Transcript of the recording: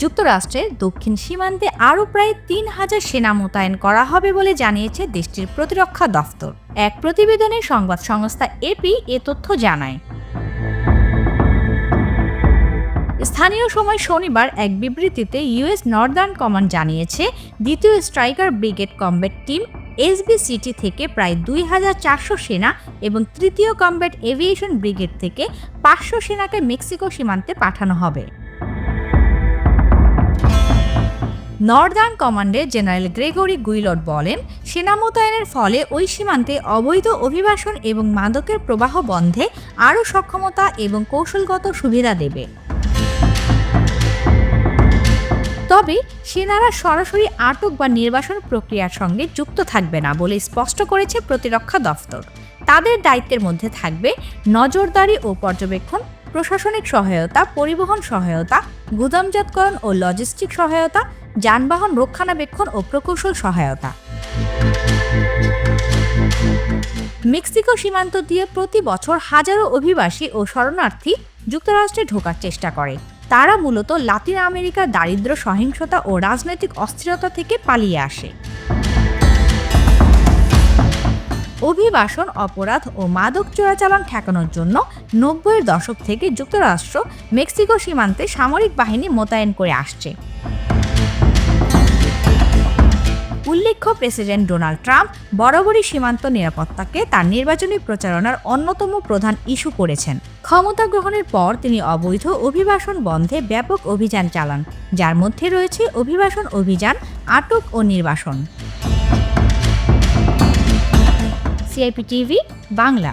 যুক্তরাষ্ট্রের দক্ষিণ সীমান্তে আরও প্রায় তিন হাজার সেনা মোতায়েন করা হবে বলে জানিয়েছে দেশটির প্রতিরক্ষা দফতর। এক প্রতিবেদনে সংবাদ সংস্থা এপি এ তথ্য জানায়। স্থানীয় সময় শনিবার এক বিবৃতিতে ইউএস নর্দার্ন কমান্ড জানিয়েছে, দ্বিতীয় striker brigade combat team SBCT থেকে প্রায় দুই হাজার চারশো সেনা এবং তৃতীয় কমব্যাট এভিয়েশন ব্রিগেড থেকে পাঁচশো সেনাকে মেক্সিকো সীমান্তে পাঠানো হবে। নর্দার্ন কমান্ডের জেনারেল গ্রেগরি গুইলট বলেন, সেনা মোতায়েনের ফলে ওই সীমান্তে অবৈধ অভিবাসন এবং মাদকের প্রবাহ বন্ধে আরও সক্ষমতা এবং কৌশলগত সুবিধা দেবে। তবে, সেনারা সরাসরি আটক বা নির্বাসন প্রক্রিয়ার সঙ্গে যুক্ত থাকবে না বলে স্পষ্ট করেছে প্রতিরক্ষা দফতর। তাদের দায়িত্বের মধ্যে থাকবে নজরদারি ও পর্যবেক্ষণ প্রশাসনিক সহায়তা, পরিবহন সহায়তা, গুদামজাতকরণ ও লজিস্টিক সহায়তা, যানবাহন রক্ষণাবেক্ষণ ও প্রকৌশল সহায়তা। মেক্সিকো সীমান্ত দিয়ে প্রতি বছর হাজারো অভিবাসী ও শরণার্থী যুক্তরাষ্ট্রে ঢোকার চেষ্টা করে। তারা মূলত লাতিন আমেরিকার দারিদ্র্য, সহিংসতা ও রাজনৈতিক অস্থিরতা থেকে পালিয়ে আসে। অভিবাসন, অপরাধ ও মাদক চোরাচালান ঠেকানোর জন্য নব্বইয়ের দশক থেকে যুক্তরাষ্ট্র মেক্সিকো সীমান্তে সামরিক বাহিনী মোতায়েন করে আসছে। উল্লেখ্য, প্রেসিডেন্ট ডোনাল্ড ট্রাম্প বরাবরই সীমান্ত নিরাপত্তাকে তার নির্বাচনী প্রচারণার অন্যতম প্রধান ইস্যু করেছেন। ক্ষমতা গ্রহণের পর তিনি অবৈধ অভিবাসন বন্ধে ব্যাপক অভিযান চালান, যার মধ্যে রয়েছে অভিবাসন অভিযান, আটক ও নির্বাসন। CIP TV Bangla